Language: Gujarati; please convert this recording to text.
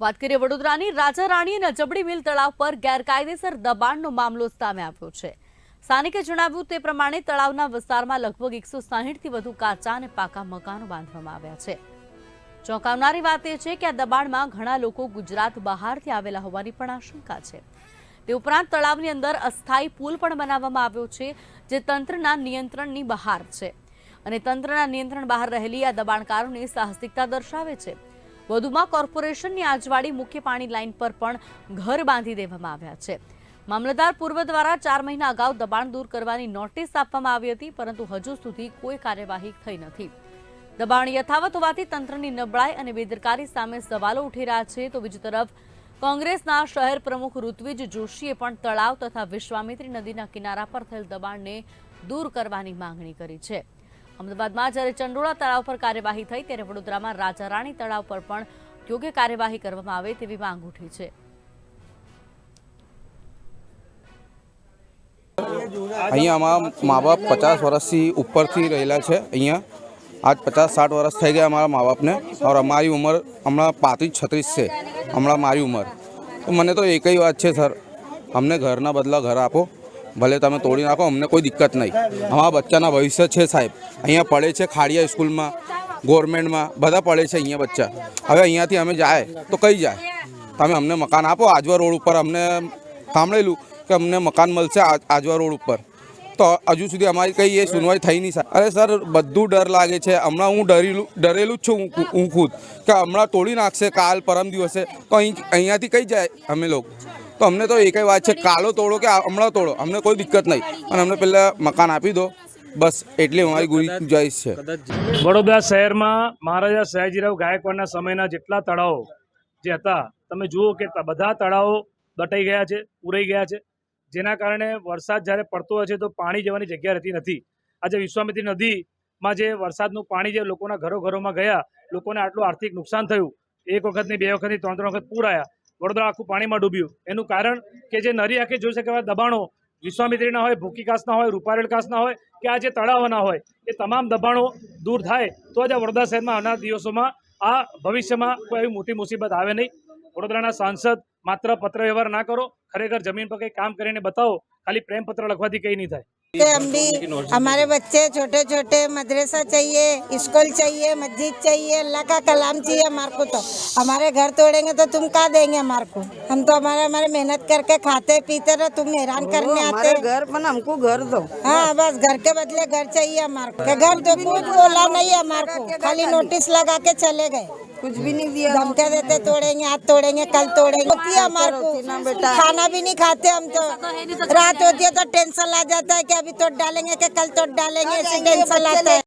વાત કરીએ વડોદરાની, રાજા રાણી અને જબડી મિલ તળાવ પર ગેરકાયદેસર દબાણનો મામલો સામે આવ્યો છે. સ્થાનિકે જણાવ્યું તે પ્રમાણે તળાવના વિસ્તારમાં લગભગ એકસો સાહીઠથી વધુ કાચા અને પાકા મકાનો બાંધવામાં આવ્યા છે. ચોંકાવનારી વાત એ છે કે આ દબાણમાં ઘણા લોકો ગુજરાત બહારથી આવેલા હોવાની પણ આશંકા છે. તે ઉપરાંત તળાવની અંદર અસ્થાયી પુલ પણ બનાવવામાં આવ્યો છે, જે તંત્રના નિયંત્રણની બહાર છે. અને તંત્રના નિયંત્રણ બહાર રહેલી આ દબાણકારોની સાહસિકતા દર્શાવે છે. વધુમાં કોર્પોરેશનની આજવાળી મુખ્ય પાણી લાઇન પર પણ ઘર બાંધી દેવામાં આવ્યા છે. મામલતદાર પૂર્વ દ્વારા ચાર મહિના અગાઉ દબાણ દૂર કરવાની નોટિસ આપવામાં આવી હતી, પરંતુ હજુ સુધી કોઈ કાર્યવાહી થઈ નથી. દબાણ યથાવત હોવાથી તંત્રની નબળાઈ અને બેદરકારી સામે સવાલો ઉઠી રહ્યા છે. તો બીજી તરફ, કોંગ્રેસના શહેર પ્રમુખ ઋત્વિજ જોશીએ પણ તળાવ તથા વિશ્વામિત્રી નદીના કિનારા પર થયેલ દબાણને દૂર કરવાની માંગણી કરી છે. અમદાવાદમાં જ્યારે ચંડોળા તળાવ પર કાર્યવાહી થઈ ત્યારે વડોદરામાં રાજા રાણી તળાવ પર પણ યોગ્ય કાર્યવાહી કરવામાં આવે તેવી માંગ ઉઠી છે. અહીંયા અમારા મા બાપ પચાસ વર્ષથી ઉપરથી રહેલા છે. અહીંયા આજ પચાસ સાઠ વર્ષ થઈ ગયા અમારા મા બાપને ઓર અમારી ઉંમર હમણાં પાંત્રીસ છત્રીસ છે. હમણાં મારી ઉંમર. તો મને તો એકઈ વાત છે, સર. અમને ઘરના બદલા ઘર આપો. ભલે તમે તોડી નાખો, અમને કોઈ દિક્કત નહીં. અમારા બચ્ચાના ભવિષ્ય છે સાહેબ. અહીંયા પડે છે ખાડિયા સ્કૂલમાં, ગવર્મેન્ટમાં, બધા પડે છે અહીંયા બચ્ચા. હવે અહીંયાથી અમે જાય તો કઈ જાય? તમે અમને મકાન આપો, આજવા રોડ ઉપર અમને સાંભળેલું કે અમને મકાન મળશે આજ- આજવા રોડ ઉપર. તો હજુ સુધી અમારી કંઈ એ સુનવાઈ થઈ નહીં અરે સર, બધું ડર લાગે છે. હમણાં હું ડરેલું ડરેલું જ છું હું ખુદ. કે હમણાં તોડી નાખશે કાલ પરમ દિવસે. તો અહીં અહીંયાથી કઈ જાય અમે લોકો? તો અમને તો એક વાત છે કાલો તોડો કે હમણાં તોડો. અમને કોઈ દિક્કત નહીં. અને અમને પહેલાં મકાન આપી દો. બસ, એટલે અમારી ગુંજાઈશ છે. વડોદરા શહેરમાં મહારાજા સયાજીરાવ ગાયકવાડના સમયના જેટલા તળાવો જે હતા, તમે જુઓ કે બધા તળાવો દટાઈ ગયા છે, પૂરાઈ ગયા છે. જેના કારણે વરસાદ જ્યારે પડતો હોય છે, તો પાણી જવાની જગ્યા રહેતી નથી. આજે વિશ્વામિત્રી નદીમાં જે વરસાદનું પાણી જે લોકોના ઘરો ઘરોમાં ગયા, લોકોને આટલું આર્થિક નુકસાન થયું. એક વખતની બે વખતની, ત્રણ ત્રણ વખત પૂર આવ્યા વડોદરા આખું પાણીમાં ડૂબ્યું. એનું કારણ કે જે નરી આંખે જોઈ શકે એવા દબાણો વિશ્વામિત્રીના હોય ભૂકીકાસના હોય રૂપારેલકાસના હોય કે આ જે તળાવોના હોય, એ તમામ દબાણો દૂર થાય તો જ આ વડોદરા શહેરમાં આવનાર દિવસોમાં આ ભવિષ્યમાં કોઈ એવી મોટી મુસીબત આવે નહીં. વડોદરાના સાંસદ માત્ર પત્ર વ્યવહાર ના કરો. ખરેખર જમીન પર કંઈ કામ કરીને બતાવો. ખાલી પ્રેમપત્ર લખવાથી કંઈ નહીં થાય. हम भी हमारे बच्चे छोटे छोटे मदरसा चाहिए स्कूल चाहिए मस्जिद चाहिए अल्लाह का कलाम चाहिए हमारे को तो। हमारे घर तोड़ेंगे तो तुम क्या देंगे हमारे को? हम तो हमारे हमारे मेहनत करके खाते पीते रहो तुम हैरान करने आते हमारे घर पर हमको घर दो। हाँ बस घर के बदले घर चाहिए हमारे को। घर तो कुछ बोला नहीं है हमारे को खाली नोटिस लगा के चले गए। कुछ भी नहीं दिया धमके देते तोड़ेंगे आज तोड़ेंगे कल तोड़ेंगे होती है हमारे को होती ना बेटा। खाना भी नहीं खाते हम तो रात होती है तो टेंशन आ जाता है कि अभी तोड़ डालेंगे कि कल तोड़ डालेंगे ऐसे टेंशन आता है